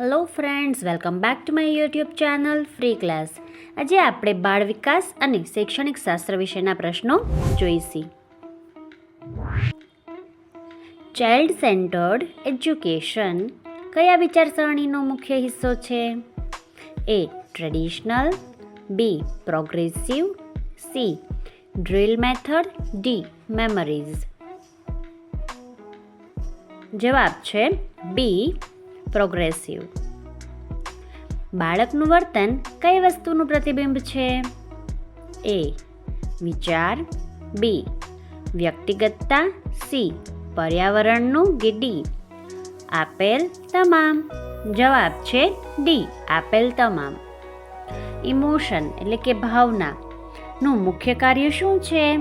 Hello friends welcome back to my YouTube channel free class આજે આપણે બાળ વિકાસ અને શૈક્ષણિક શાસ્ત્ર વિશેના પ્રશ્નો જોઈશી. ચાઇલ્ડ સેન્ટર્ડ એજ્યુકેશન કયા વિચારસરણીનો મુખ્ય હિસ્સો છે? A traditional B progressive C drill method D memories જવાબ છે બી પ્રોગ્રેસિવ. બાળકનું વર્તન કઈ વસ્તુનું પ્રતિબિંબ છે? એ. વિચાર. બી. વ્યક્તિગતતા. સી. પર્યાવરણનું કે ડી આપેલ તમામ. જવાબ છે ડી. આપેલ તમામ. ઇમોશન એટલે કે ભાવના. નું મુખ્ય કાર્ય શું છે?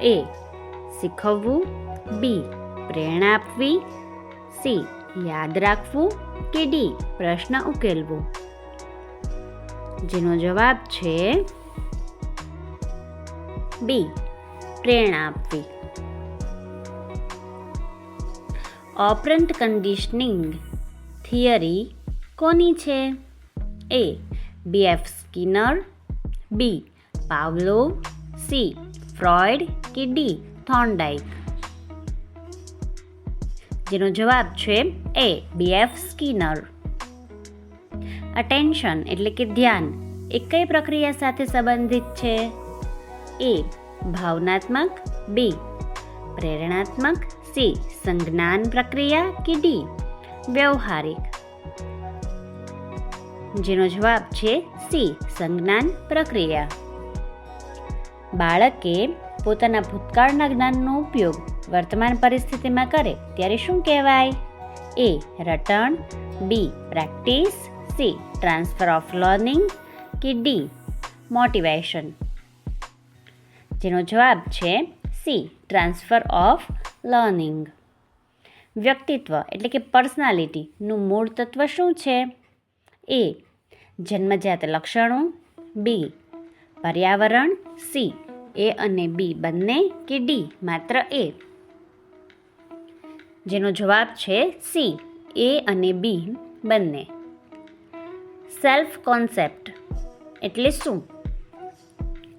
એ. શીખવવું. બી. પ્રેરણા આપવી. સી. યાદ રાખવું કે ડી પ્રશ્ન ઉકેલવું. જેનો જવાબ છે બી પ્રેરણા આપવી. ઓપરન્ટ કન્ડિશનિંગ થિયરી કોની છે? A B F Skinner B Pavlov C Freud કે ડી થોર્નડાઇક જેનો જવાબ છે A B F Skinner attention એટલે કે ધ્યાન, એ કઈ પ્રક્રિયા સાથે સંબંધિત છે? એ, ભાવનાત્મક બી પ્રેરણાત્મક સી સંજ્ઞાન પ્રક્રિયા કે ડી વ્યવહારિક. જેનો જવાબ છે સી સંજ્ઞાન પ્રક્રિયા. બાળકે પોતાના ભૂતકાળના જ્ઞાનનો ઉપયોગ વર્તમાન પરિસ્થિતિમાં કરે, ત્યારે શું કહેવાય? A રટણ B practice C transfer of learning કે ડી મોટિવેશન જેનો જવાબ છે સી ટ્રાન્સફર ઓફ લર્નિંગ વ્યક્તિત્વ, એટલે કે પર્સનાલિટીનું મૂળ તત્વ શું છે? એ જન્મજાત લક્ષણો. બી પર્યાવરણ. સી એ અને બી બંને કે ડી માત્ર એ જેનો જવાબ છે સી, એ અને બી બંને. સેલ્ફ કોન્સેપ્ટ એટલે શું?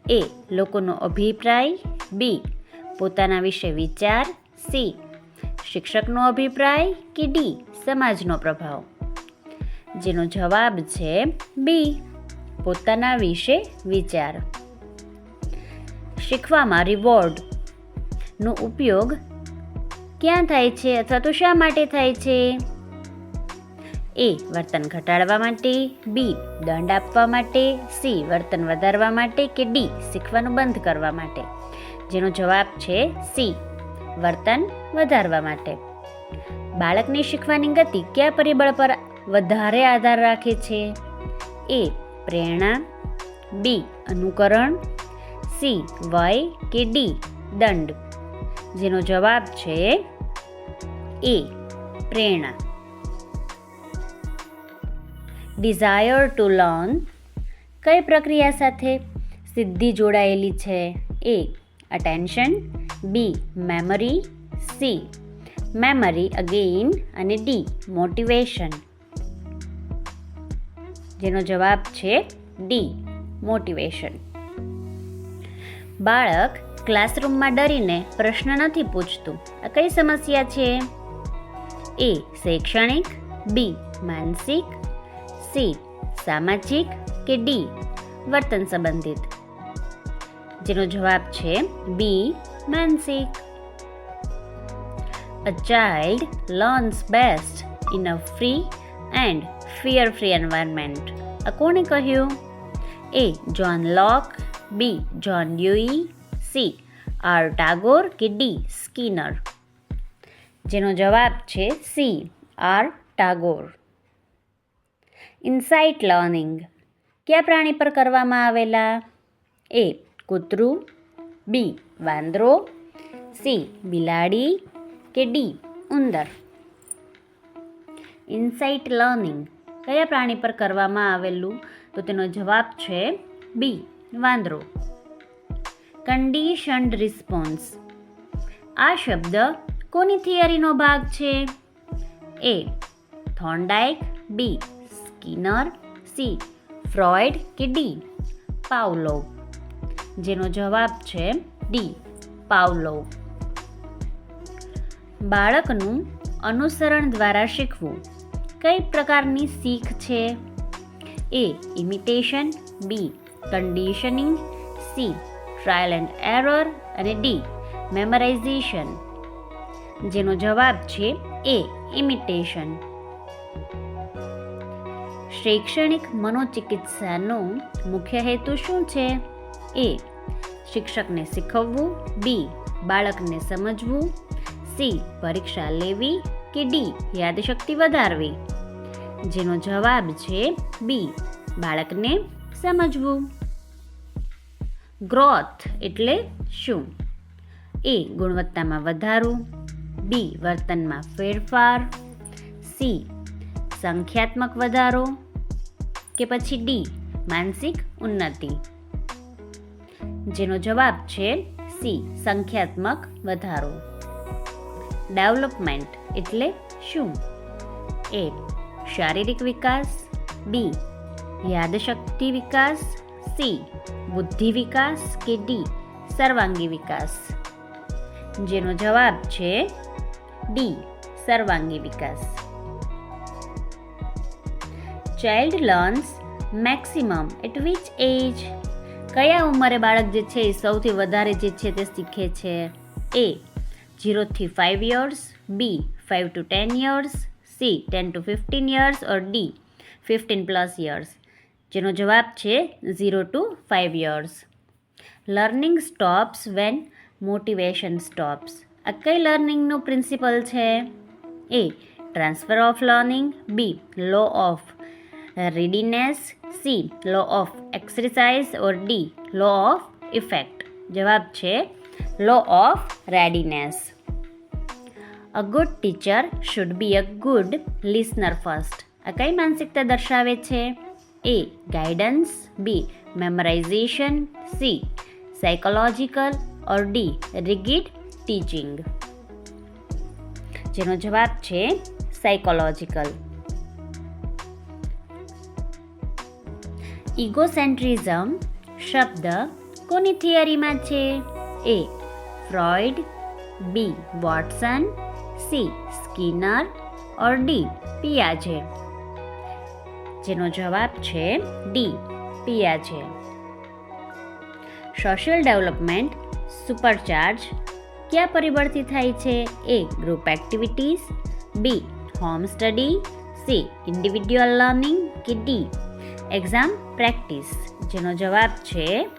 એ, લોકોનો અભિપ્રાય. બી, પોતાના વિશે વિચાર. સી, શિક્ષકનો અભિપ્રાય કે ડી, સમાજનો પ્રભાવ. જેનો જવાબ છે બી, પોતાના વિશે વિચાર. શીખવામાં રિવોર્ડનો ઉપયોગ ક્યાં થાય છે અથવા તો શા માટે થાય છે? એ, વર્તન ઘટાડવા માટે. બી, દંડ આપવા માટે. સી, વર્તન વધારવા માટે કે ડી, શીખવાનું બંધ કરવા માટે. જેનો જવાબ છે સી, વર્તન વધારવા માટે. બાળકને શીખવાની ગતિ કયા પરિબળ પર વધારે આધાર રાખે છે? એ, પ્રેરણા. બી, અનુકરણ. સી, વય કે ડી, દંડ. જેનો જવાબ છે એ, પ્રેરણા. ડિઝાયર ટુ લર્ન કઈ પ્રક્રિયા સાથે? સિદ્ધિ જોડાયેલી છે. A attention B memory C memory again અને ડી મોટિવેશન જેનો જવાબ છે ડી મોટિવેશન બાળક ક્લાસરૂમમાં ડરીને પ્રશ્ન નથી પૂછતું. આ કઈ સમસ્યા છે? એ શૈક્ષણિક, બી માનસિક, સી સામાજિક કે ડી વર્તન સંબંધિત. જેનો જવાબ છે બી માનસિક. A child learns best in a free and fear free environment આ કોણે કહ્યું? A John Locke B John Dewey C R Tagore કે ડી સ્કિનર જેનો જવાબ છે C. R. Tagore. Insight learning કયા પ્રાણી પર કરવામાં આવેલા? એ. કૂતરું. બી. વાંદરો. સી. બિલાડી કે ડી. ઉંદર. ઇન્સાઇટ લર્નિંગ કયા પ્રાણી પર કરવામાં આવેલું? તો તેનો જવાબ છે બી. વાંદરો. કન્ડિશન્ડ રિસ્પોન્સ આ શબ્દ કોની થિયરીનો ભાગ છે? A, Thorndike, B, Skinner, C, Freud કે ડી પાવલો જેનો જવાબ છે ડી પાવલો બાળકનું અનુસરણ દ્વારા શીખવું. કઈ પ્રકારની શીખ છે? A, imitation, B conditioning C, trial and error અને ડી, મેમરાઇઝેશન. જેનો જવાબ છે એ ઇમિટેશન શૈક્ષણિક મનોચિકિત્સાનો મુખ્ય હેતુ શું છે? એ શિક્ષકને શીખવવું. બી બાળકને સમજવું. સી પરીક્ષા લેવી કે ડી યાદશક્તિ વધારવી. જેનો જવાબ છે બી બાળકને સમજવું. ગ્રોથ એટલે શું? એ ગુણવત્તામાં વધારો. બી વર્તનમાં ફેરફાર, સી સંખ્યાત્મક વધારો કે પછી ડી માનસિક ઉન્નતિ? જેનો જવાબ છે સી સંખ્યાત્મક વધારો. ડેવલપમેન્ટ એટલે શું? એ શારીરિક વિકાસ, બી યાદશક્તિ વિકાસ, સી બુદ્ધિ વિકાસ કે ડી સર્વાંગી વિકાસ? જેનો જવાબ છે ડી સર્વાંગી વિકાસ child learns maximum at which age કયા ઉંમરે બાળક જે છે એ સૌથી વધારે જે છે તે શીખે છે? A ઝીરોથી five years B five to ten years C ten to fifteen years or D fifteen plus years જેનો જવાબ છે zero to five years learning stops when motivation stops આ કઈ લર્નિંગનું પ્રિન્સિપલ છે? A, transfer of learning, B, law of readiness, C, law of exercise, or D, law of effect. જવાબ છે, law of readiness. A good teacher should be a good listener first. આ કઈ માનસિકતા દર્શાવે છે? A, guidance, B, memorisation, C, psychological, or D, rigid teaching જેનો જવાબ છે સાયકોલોજીકલ ઇગોસેન્ટ્રિઝમ શબ્દ કોની થિયરીમાં છે A Freud B Watson C Skinner or D પિયાજે જેનો જવાબ છે ડી પિયાજે સોશિયલ ડેવલપમેન્ટ સુપરચાર્જ કયા પરિબળથી થાય છે? A group activities B home study C individual learning કે ડી એક્ઝામ પ્રેક્ટિસ જેનો જવાબ છે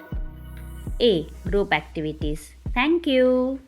A group activities thank you